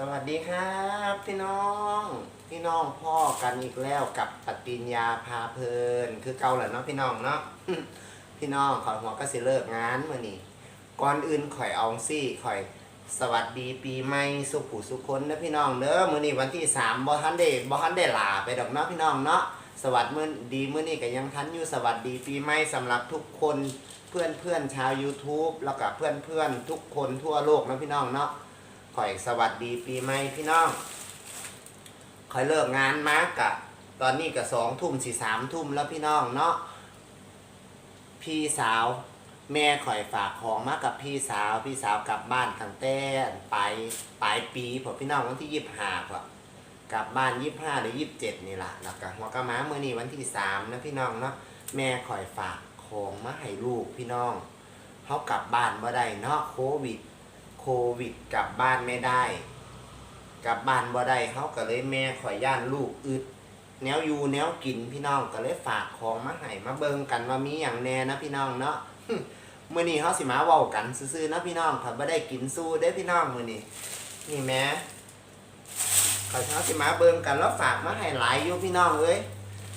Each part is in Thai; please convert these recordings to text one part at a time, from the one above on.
สวัสดีครับพี่น้อง พี่น้องพ่อกันอีกแล้วกับปฏิญญาพาเพลิน คือเก่าแหละเนาะพี่น้องเนาะพี่น้องขอหัวก็สิเลิกงานมื่อนี้ก่อนอื่นข่อยเอาซี่ข่อยสวัสดีปีใหม่สุขผู้สุขคนนะพี่น้องเด้อมื้อนี้วันที่สามบ่ทันได้บ่ทันได้ลาไปดอกเนาะพี่น้องเนาะสวัสดีมื้อดีมื้อนี้ก็ยังทันอยู่สวัสดีปีใหม่สำหรับทุกคนเพื่อนเพื่อนชาว YouTube แล้วก็เพื่อนเพื่อนทุกคนทั่วโลกนะพี่น้องเนาะ ข่อยสวัสดีปีใหม่พี่น้องข่อยเลิกงานมากะตอนนี้ก็สองทุ่มสี่สามทุ่มแล้วพี่น้องเนาะพี่สาวแม่ข่อยฝากของมากับพี่สาวพี่สาวกลับบ้านตั้งแต่ปลายปลายปีผมพี่น้องวันที่ยี่สิบห้าครับกลับบ้านยี่สิบห้าหรือยี่สิบเจ็ดนี่แหละแล้วก็หัวกะม้าเมื่อนี้วันที่สามนะพี่น้องเนาะแม่ข่อยฝากของมาให้ลูกพี่น้องเขากลับบ้านบ่ได้เนาะโควิด ควิดกลับบ้านไม่ได้ กลับบ้านบ่ได้เขาก็เลยแม่ข่อยย่านลูกอึดแนวอยู่แนวกินพี่น้องก็เลยฝากของมาให้มาเบิ่งกันว่ามีอย่างแน่นะพี่น้องเนาะมื้อนี้เฮาสิมาเว้ากันซื่อๆนะพี่น้องค่ะบ่ได้กินสู้เด้พี่น้องมื้อนี้นี่แม่ข่อยเฮาสิมาเบิ่งกันแล้วฝากมาให้หลายอยู่พี่น้องเอ้ย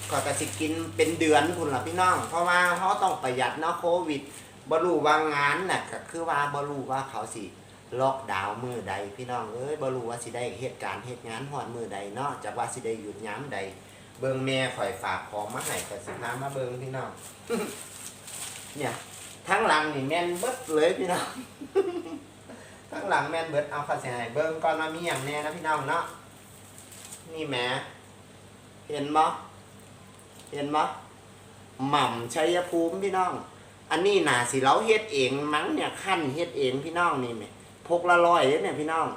ข่อยก็สิกินเป็นเดือนพุ่นล่ะพี่น้อง เพราะว่าเฮาต้องประหยัดเนาะโควิดบ่รู้ว่างานน่ะก็คือว่าบ่รู้ว่าเขาสิ ล็อกดาวน์มือใดพี่น้องเอ้ยบ่รู้ว่าสิได้เหตุการณ์เหตุงานฮอดมือใดเนาะจากว่าสิได้หยุดยามใด เบิ่งแม่ข่อยฝากของมาให้ก็สิพามาเบิ่งพี่น้อง เนี่ยทั้งหลังนี่แม่นเบิดเลยพี่น้อง ทั้งหลังแม่นเบิดเอาข้าใส่ให้เบิ่งก่อนว่ามีหยังแน่นะพี่น้องเนาะนี่แหมเห็นบ่เห็นบ่หม่ำชัยภูมิพี่น้อง อันนี้น่าสิเราเฮ็ดเองมั้งเนี่ยขั้นเฮ็ดเองพี่น้องนี่แหม่ พกละร้อยเนี่ยพี่น้อง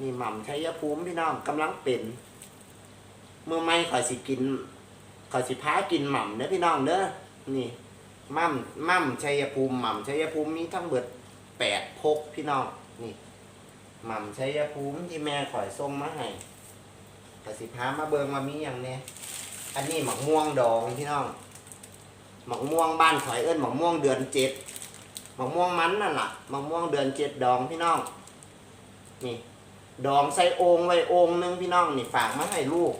นี่หม่ำชัยภูมิพี่น้องกำลังเป็นเมื่อไม่ข่อยสิกินข่อยสิพากินหม่ำเด้อพี่น้องเด้อนี่ม่ำม่ำชัยภูมิหม่ำชัยภูมิมีทั้งเบิดแปดพกพี่น้องนี่หม่ำชัยภูมิที่แม่ข่อยส่งมาให้ข่อยสิพามาเบิงว่ามีอย่างเนี้ยอันนี้หมักม่วงดองพี่น้องหมักม่วงบ้านข่อยเอิ้นหมักม่วงเดือนเจ็ด มักม่วงมันนั่นล่ะมักม่วงเดือนเจ็ดดองพี่น้อง นี่ ดองใส่โองไว้โองหนึงพี่น้อง นี่ฝากมาให้ลูก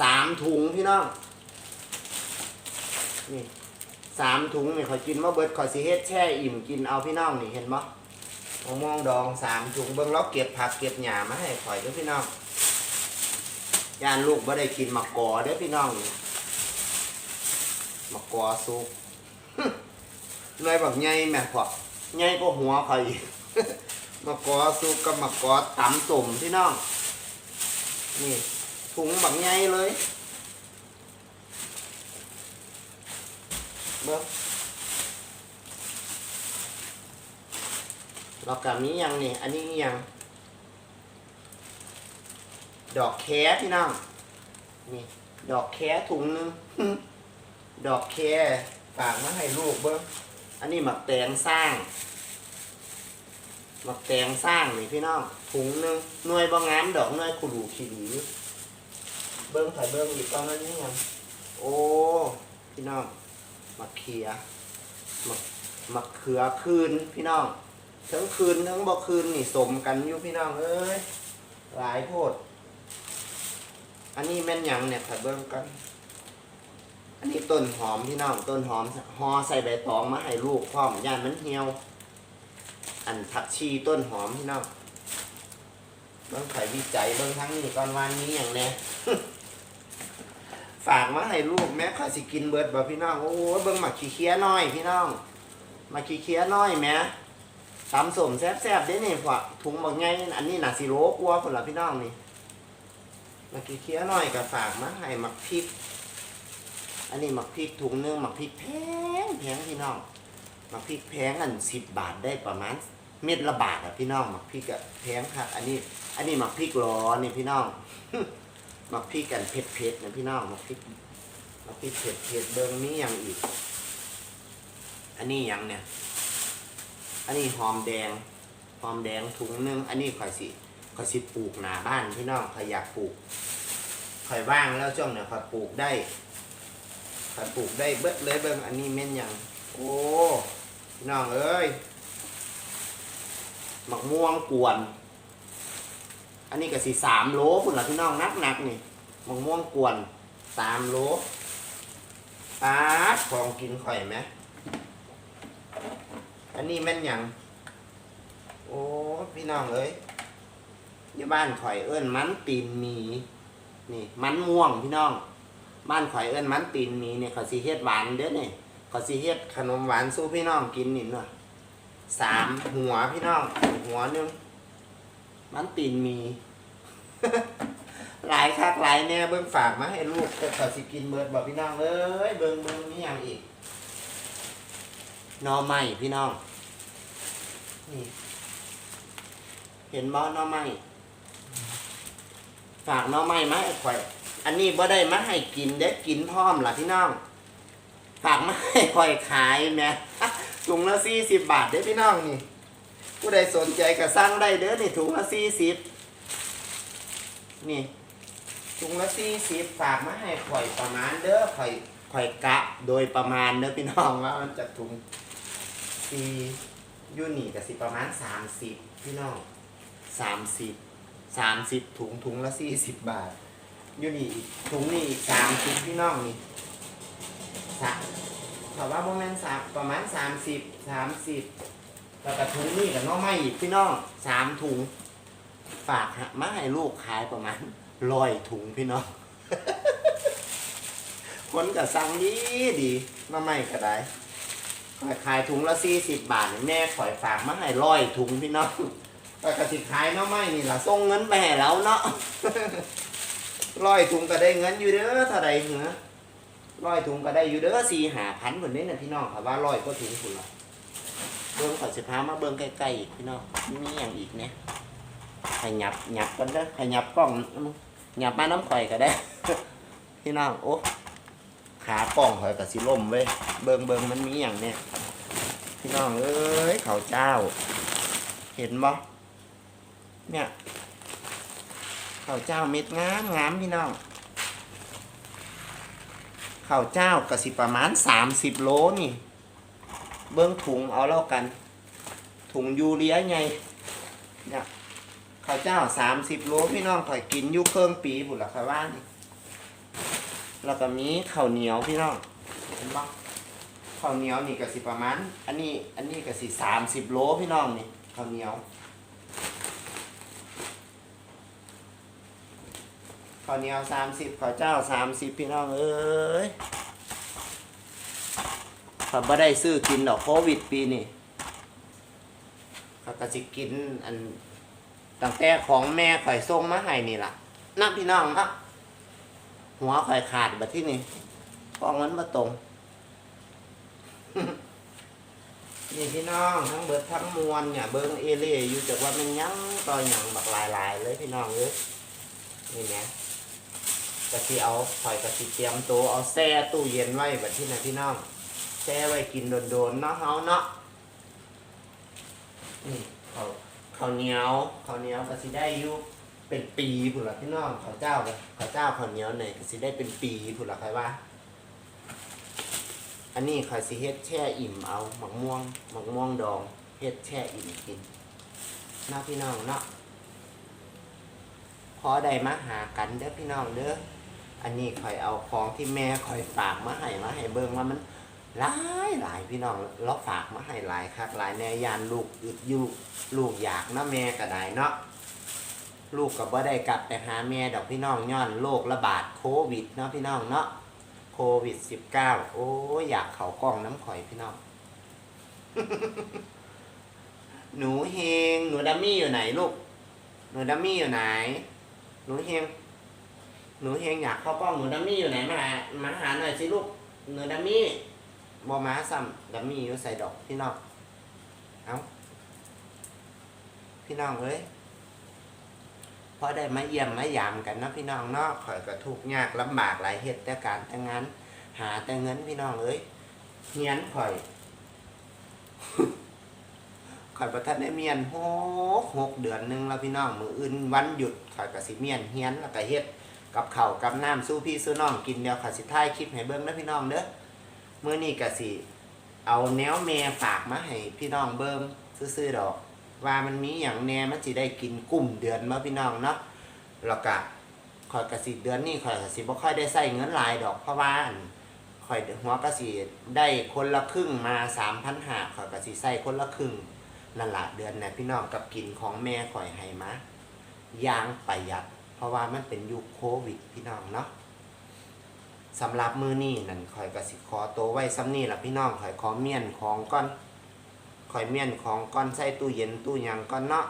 สามถุงพี่น้อง นี่สามถุงนี่ขอยกินว่าเบิดขอยสิเฮ็ดแช่อิ่มกินเอาพี่น้องนี่เห็นบ่มะม่วงดองสามถุงเบิ่งแล้วเก็บผักเก็บหญ้ามาให้ข่อยเด้อพี่น้องยานลูกบ่ได้กินมะกอเด้อพี่น้องนี่มะกอสุก หน่วยบักใหญ่แม่พอใหญ่ก็หัวข่อยอีกมะกอสุกกับมะกอตำสมพี่น้อง นี่ถุงบักใหญ่เลยเบิ้งเรากับนี้ยังนี่ อันนี้ยัง ดอกแคพี่น้อง นี่ ดอกแคถุงหนึง ดอกแค ฝากมาให้ลูกเบิ้งอันนี้หมักแตงสร้าง หมักแตงสร้างนี่พี่น้องถุงหนึงหน่วยบางงามดอกหน่วยขุดูขีดีเบิ้งถ่ายเบิ้งอีกตอนนั้นนี่ยังโอ้พี่น้องหมักเขียหมักหมักเขือคืนพี่น้อง ทั้งคืนทั้งบ่คืนนี่สมกันอยู่พี่น้องเอ้ยหลายโพด อันนี้แม่นหยังเนี่ยถ่ายเบิ้งกัน อันนี้ต้นหอมพี่น้องต้นหอมห่อใส่ใบตองมาให้ลูกพร้อมย่านมันเหี่ยว อันผักชีต้นหอมพี่น้องเบิ้งไข่วิจัยเบิ้งทั้งนี้ก่อนวันนี้อย่างแน่ฝากมาให้ลูกแม่ข้าสิกินเบิดบ่พี่น้องโอ้โหเบิ้งหมักขี้เคี้ยน้อยพี่น้องหมักขี้เคี้ยน้อยแหม่ตำสมแซ่บๆเด้นี่พอถุงบักไงอันนี้หน่ะสิโลกลัวพุ่นละพี่น้องนี่หมักขี้เคี้ยน้อยก็ฝากมาให้หมักพริก อันนี้หมักพริกถุงนึงหมักพริกแพงแพงพี่น้องหมักพริกแพงอันสิบบาทได้ประมาณเม็ดละบาทอะพี่น้องหมักพริกอะแพงครับ อันนี้ อันนี้หมักพริกร้อนนี่พี่น้องหมักพริกกันเผ็ดเผ็ดนะพี่น้องหมักพริกหมักพริกเผ็ดเผ็ดเบิ้งมีอย่างอีก อันนี้ยังเนี่ย อันนี้หอมแดงหอมแดงถุงนึงอันนี้ข่อยสิข่อยสิปลูกหนาบ้านพี่น้องข่อยอยากปลูกข่อยว่างแล้วช่วงเนี่ยข่อยปลูกได้ ข่อยปลูกได้เบิดเลยเบิ้งอันนี้แม่นยังโอ้พี่น้องเอ้ยหมักม่วงกวน อันนี้ก็สิสามโลพุ่นละพี่น้องนักหนักนี่หมักม่วงกวนสามโลปาดของกินข่อยไหมอันนี้แม่นยังโอ้พี่น้องเอ้ยอยู่บ้านข่อยเอิ้นมันตีนหมี นี่ มันม่วงพี่น้อง บ้านข่อยเอิ้นมันตีนมีเนี่ยขาสิเฮ็ดหวานเด้อนี่เขาสิเฮ็ดขนมหวานสู้พี่น้องกินนี่หน่อยสามหัวพี่น้องหัวนึงมันตีนมี หลายคักหลายแน่เบิ่งฝากมาให้ลูกแต่ขาสิกินเบิดบอกพี่น้องเอ้ยเบิ่งเบิ่งนี่ยังอีกนอไม้พี่น้องนี่เห็นบ่หนอไม้ฝากนอไม้มาให้ข่อย อันนี้บ่ได้มาให้กินเด้กินพร้อมล่ะพี่น้องฝากมาให้ข่อยขายแม่ถุงละสี่สิบบาทเด้อพี่น้องนี่ ผู้ใดสนใจก็สั่งได้เด้อนี่ถุงละสี่สิบนี่ถุงละสี่สิบฝากมาให้ข่อยประมาณเด้อข่อยข่อยกะโดยประมาณเด้อพี่น้องว่ามันจะถุงสี่ยูนี่ก็สิประมาณสามสิบพี่น้องสามสิบสามสิบถุงถุงละสี่สิบบาท อยู่นี่อีกถุงนี่อีกสามสิบพี่น้องนี่สามถามว่าโมเมนต์สามประมาณสามสิบสามสิบแล้วก็ถุงนี่กับน้องไม่อีกพี่น้องสามถุง ฝากฮะมาให้ลูกขายประมาณร้อยถุงพี่น้องคนก็สั่งดีดีน้องไม่ก็ได้ขายขายถุงละสี่สิบบาทแม่ขอยฝากมาให้ร้อยถุงพี่น้องแต่กสิกขายน้องไม่นี่ละส่งเงินไปให้เราเนาะ ร้อยถุงก็ได้เงินอยู่เด้อเท่าใดเหรอร้อยถุงก็ได้อยู่เด้อสี่หาพันเหมือนนี้นะพี่น้องค่ะว่าร้อยก็ถุงคุณละเบิ้งขอสิพามาเบิ้งใกล้ๆอีกพี่น้องมีอย่างอีกเนี่ยขยับหยับกันเด้อขยับกล้องหยับมาน้ำข่อยก็ได้ พี่น้องโอ้ขากล้องข่อยกับสิล่มเว้ยเบิ้งเบิ้งมันมีอย่างเนี่ยพี่น้องเอ้ยเขาเจ้า เห็นบ่เนี่ย ข้าวเจ้าเม็ดงามงามพี่น้องข้าวเจ้าก็สิประมาณสามสิบโลนี่ เบิ้องถุงเอาแล้วกัน ถุงยูเรียไงเนี่ยข้าวเจ้าสามสิบโลพี่น้องข่อยกินอยู่เครื่องปีบุญละค่ะว่านี่แล้วก็มีข้าวเหนียวพี่น้องเห็นปะข้าวเหนียวนี่ก็สิประมาณ อันนี้อันนี้ก็สิสามสิบโลพี่น้องนี่ข้าวเหนียว ข้าวเหนียวสามสิบข้าวเจ้าสามสิบพี่น้องเอ้ยเขาไม่ได้ซื้อกินดอกโควิดปีนี้เขาก็สิกินอันตั้งแต่ของแม่ข่อยส่งมาให้นี่ล่ะนักพี่น้องครับหัวข่อยขาดแบบที่นี่กองเงินมาตรง นี่พี่น้องทั้งเบิดทั้งมวลเนี่ยเบิ้งเอเล่อยู่จากว่ามันยังต่อหยังบักลายๆเลยพี่น้องเอ้ยนี่เนะ กะทิเอาข่อยกะทิเตรียมตัวเอาแช่ตู้เย็นไว้แบบที่นพี่น้องแช่ไว้กินโดนๆเนาะเฮาเนาะนี่ข้าวข้าวเหนียวข้าวเหนียวก็สิได้อยู่เป็นปีพุ่นละพี่น้องข้าวเจ้าก็ข้าวเจ้าข้าวเหนียวเนี่ยก็สิได้เป็นปีพุ่นละใครว่าอันนี้ข้อยสิเฮ็ดแช่อิ่มเอาหมักม่วงหมักม่วงดองเฮ็ดแช่อิ่มกินเนาะพี่น้องเนาะพอได้มาหากันเด้อพี่น้องเด้อ อันนี้ข่อยเอาของที่แม่ข่อยฝากมาให้มาให้เบิ่งว่ามันหลายหลายพี่น้องเราฝากมาให้หลายคักหลายแน่ยานลูกอึดอยู่ลูกอยากนะแม่ก็ได้เนาะลูกก็บ่ได้กลับไปหาแม่ดอกพี่น้องย้อนโรคระบาดโควิดเนาะพี่น้องเนาะโควิด -19 โอ้ยอยากเขากล้องน้ำข่อยพี่น้อง หนูเฮงหนูดัมมี่อยู่ไหนลูก หนูดัมมี่อยู่ไหน หนูเฮง หนูเฮงอยากเข้ากล้องหนูดัมมี่อยู่ไหนมาหามาหาหน่อยสิลูกหนูดัมมี่บอมาซ้ำดัมมี่อยู่ใส่ดอกพี่น้องเอาพี่น้องเอ้ยพอได้มาเยี่ยมมายามกันนะพี่น้องเนาะข่อยก็ทุกข์ยากลำบากหลายเฮ็ดแต่การแต่งานหาแต่เงินพี่น้องเอ้ยเฮียนข่อยข่อยประทันได้เมียนหกหกเดือนหนึ่งแล้วพี่น้องมืออื่นวันหยุดข่อยก็สิเมียนเฮียนแล้วก็เฮ็ด กับเข้ากับน้ำสู้พี่สู้น้องกินเดียวข่อยสิท้ายคลิปให้เบิ่งนะพี่น้องเด้อเมื่อนี้ก็สิเอาแนวแม่ฝากมาให้พี่น้องเบิ่มซื่อๆดอก ว่ามันมีอย่างแน่มันสิได้กินกุ้มเดือนมาพี่น้องเนาะแล้วก็ข่อยกะสิเดือนนี้ข่อยกะสิบ่ค่อยได้ใส่เงินหลายดอกเพราะว่าอั่นข่อยหัวกะสิได้คนละครึ่งมา3,500ข่อยกะสิใส่คนละครึ่งนั่นละเดือนเนี่ยพี่น้องกับกินของแม่ข่อยให้มาย่างประหยัด เพราะว่ามันเป็นยุคโควิดพี่น้องเนาะสำหรับมือนี้นั่นข่อยกสิขอโตวไว้ซ้ำนี่ละพี่น้องข่อยขอเมียนของก่อนข่อยเมียนของก้อนใส่ตู้เย็นตู้ยังก้อนเนาะ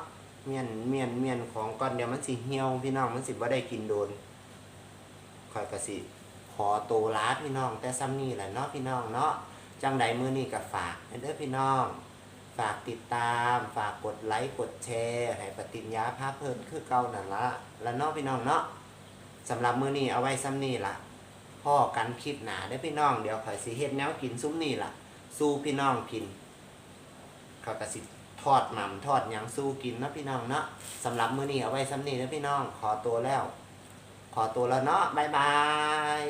เมียนเมียนเมียนของก้อนเดี๋ยวมันสิเหี่ยวพี่น้องมันสิบ่ได้กินโดนข่อยก็สิขอโตลาพี่น้อง แต่ซ้ำนี่แหละเนาะพี่น้องเนาะจังใดมื้อนี้ก็ฝากเด้อพี่น้อง ฝากติดตาม ฝากกดไลค์กดแชร์ให้ปฏิญญาภาพเพิ่นคือเก่านั่นละแล้วเนาะพี่น้องเนาะสำหรับมื้อนี้เอาไว้ซ้ำนี่ละพ่อกันคลิปหนาเด้พี่น้องเดี๋ยวข่อยสิเฮ็ดแนวกินซุ้มนี่ละสู้พี่น้องกินเขาก็สิทอดหม่ำทอดหยังสู้กินเนาะพี่น้องเนาะสำหรับมื้อนี้เอาไว้ซ้ำนี้นะพี่น้องขอตัวแล้ว ขอตัวแล้วเนาะบ๊ายบาย